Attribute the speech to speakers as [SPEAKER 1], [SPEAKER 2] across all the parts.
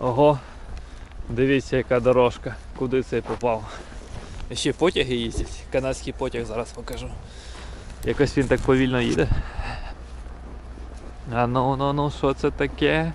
[SPEAKER 1] Ого, дивіться, яка дорожка, куди цей попав. Ще потяги їздять. Канадський потяг зараз покажу. Якось він так повільно їде. А ну ну ну, що це таке?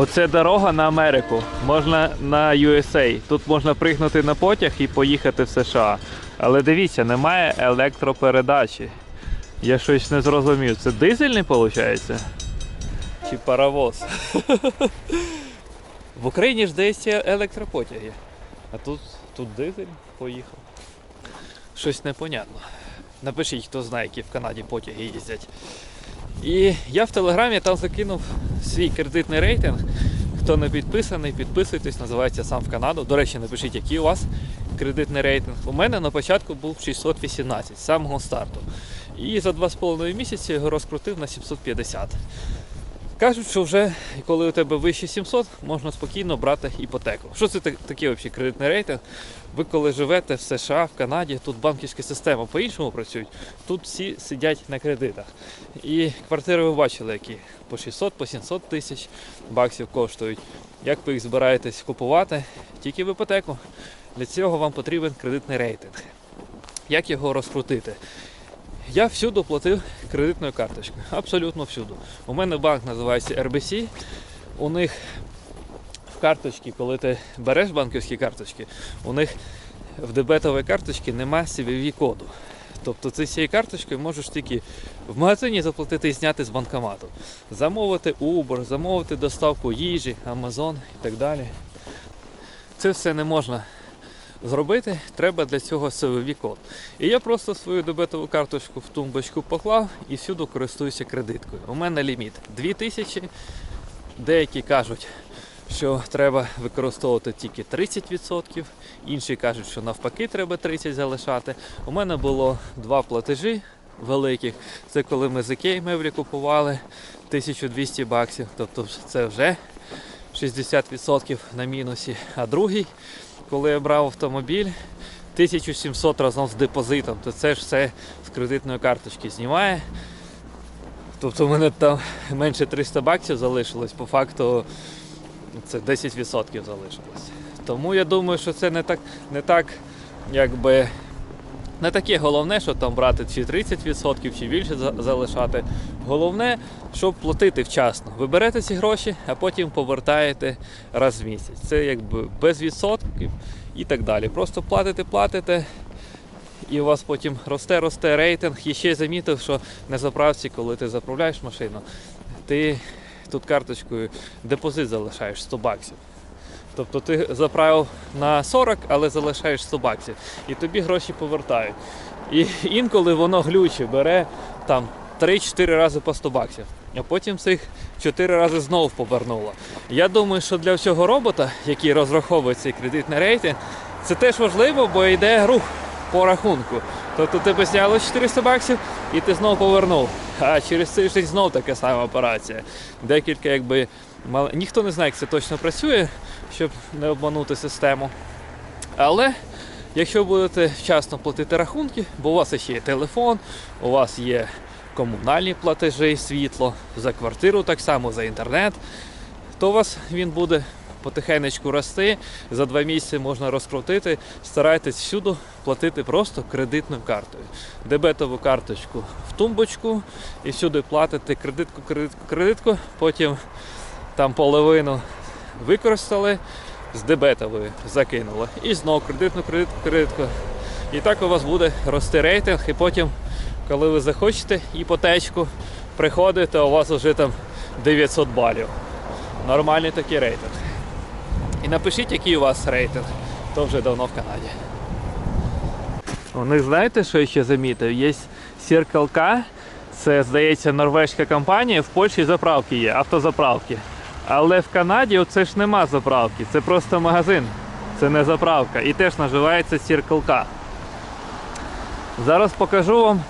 [SPEAKER 1] Оце дорога на Америку. Можна на USA. Тут можна пригнути на потяг і поїхати в США. Але дивіться, немає електропередачі. Я щось не зрозумів. Це дизельний виходить? Чи паровоз? В Україні ж є електропотяги. А тут, тут дизель поїхав. Щось непонятно. Напишіть, хто знає, які в Канаді потяги їздять. І я в Телеграмі там закинув свій кредитний рейтинг. Хто не підписаний, підписуйтесь, називається сам в Канаду. До речі, напишіть, який у вас кредитний рейтинг. У мене на початку був 618 з самого старту. І за 2,5 місяці його розкрутив на 750. Кажуть, що вже коли у тебе вище 700, можна спокійно брати іпотеку. Що це так- такий взагалі кредитний рейтинг? Ви коли живете в США, в Канаді, тут банківська система по-іншому працюють, тут всі сидять на кредитах. І квартири ви бачили, які по 600, по 700 тисяч баксів коштують. Як ви їх збираєтесь купувати? Тільки в іпотеку. Для цього вам потрібен кредитний рейтинг. Як його розкрутити? Я всюди платив кредитною карточкою. Абсолютно всюди. У мене банк називається RBC. У них в карточці, коли ти береш банківські карточки, у них в дебетовій карточці нема CVV коду. Тобто ти з цією карточкою можеш тільки в магазині заплатити і зняти з банкомату. Замовити Uber, замовити доставку їжі, Amazon і так далі. Це все не можна зробити, треба для цього CVV код. І я просто свою дебетову карточку в тумбочку поклав і всюди користуюся кредиткою. У мене ліміт 2000. Деякі кажуть, що треба використовувати тільки 30%, інші кажуть, що навпаки треба 30 залишати. У мене було два платежі великих. Це коли ми з Ікеї меблі купували 1200 баксів, тобто це вже 60% на мінусі. А другий, коли я брав автомобіль, 1700 разом з депозитом, то це ж все з кредитної карточки знімає. Тобто в мене там менше 300 баксів залишилось, по факту це 10% залишилось. Тому я думаю, що це не так, не так якби. Не таке головне, що там брати чи 30% чи більше за- залишати. Головне, щоб платити вчасно. Ви берете ці гроші, а потім повертаєте раз в місяць. Це якби без відсотків і так далі. Просто платите, платите, і у вас потім росте, росте рейтинг. І ще замітив, що на заправці, коли ти заправляєш машину, ти тут карточкою депозит залишаєш 100 баксів. Тобто ти заправив на 40, але залишаєш 100 баксів. І тобі гроші повертають. І інколи воно глюче, бере там 3-4 рази по 100 баксів. А потім цих 4 рази знову повернуло. Я думаю, що для всього робота, який розраховує цей кредитний рейтинг, це теж важливо, бо йде рух по рахунку. Тобто тебе зняло 400 баксів і ти знову повернув. А через тиждень знову така сама операція. Декілька, якби мал- ніхто не знає, як це точно працює, щоб не обманути систему. Але якщо будете вчасно платити рахунки, бо у вас ще є телефон, у вас є комунальні платежі, світло, за квартиру так само, за інтернет, то у вас він буде потихенечку рости. За два місяці можна розкрутити. Старайтесь всюди платити просто кредитною картою. Дебетову карточку в тумбочку і всюди платите кредитку, кредитку, кредитку, потім там половину використали, з дебетової закинули. І знову кредитну, кредитку, кредитку. І так у вас буде рости рейтинг, і потім, коли ви захочете іпотечку, приходите, у вас вже там 900 балів. Нормальний такий рейтинг. І напишіть, який у вас рейтинг. То вже давно в Канаді. У них знаєте, що я ще замітив? Є Circle K, це, здається, норвезька компанія, в Польщі заправки є, автозаправки. Але в Канаді оце ж нема заправки, це просто магазин, це не заправка. І теж називається Circle K. Зараз покажу вам,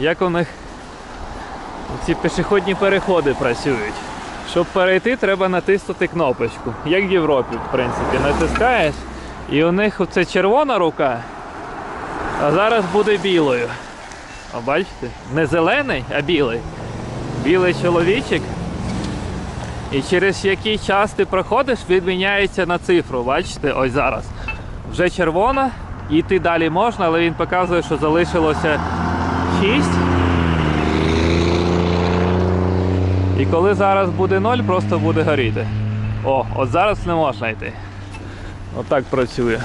[SPEAKER 1] як у них ці пішохідні переходи працюють. Щоб перейти, треба натиснути кнопочку. Як в Європі, в принципі. Натискаєш, і у них це червона рука, а зараз буде білою. О, бачите? Не зелений, а білий. Білий чоловічик. І через який час ти проходиш, він міняється на цифру. Бачите, ось зараз. Вже червона, йти далі можна, але він показує, що залишилося 6. І коли зараз буде 0, просто буде горіти. О, от зараз не можна йти. Отак працює.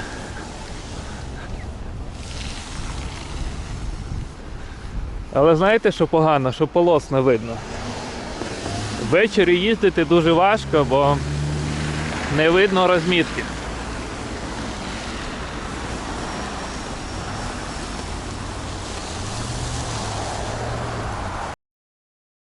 [SPEAKER 1] Але знаєте, що погано, що полос не видно. Ввечері їздити дуже важко, бо не видно розмітки.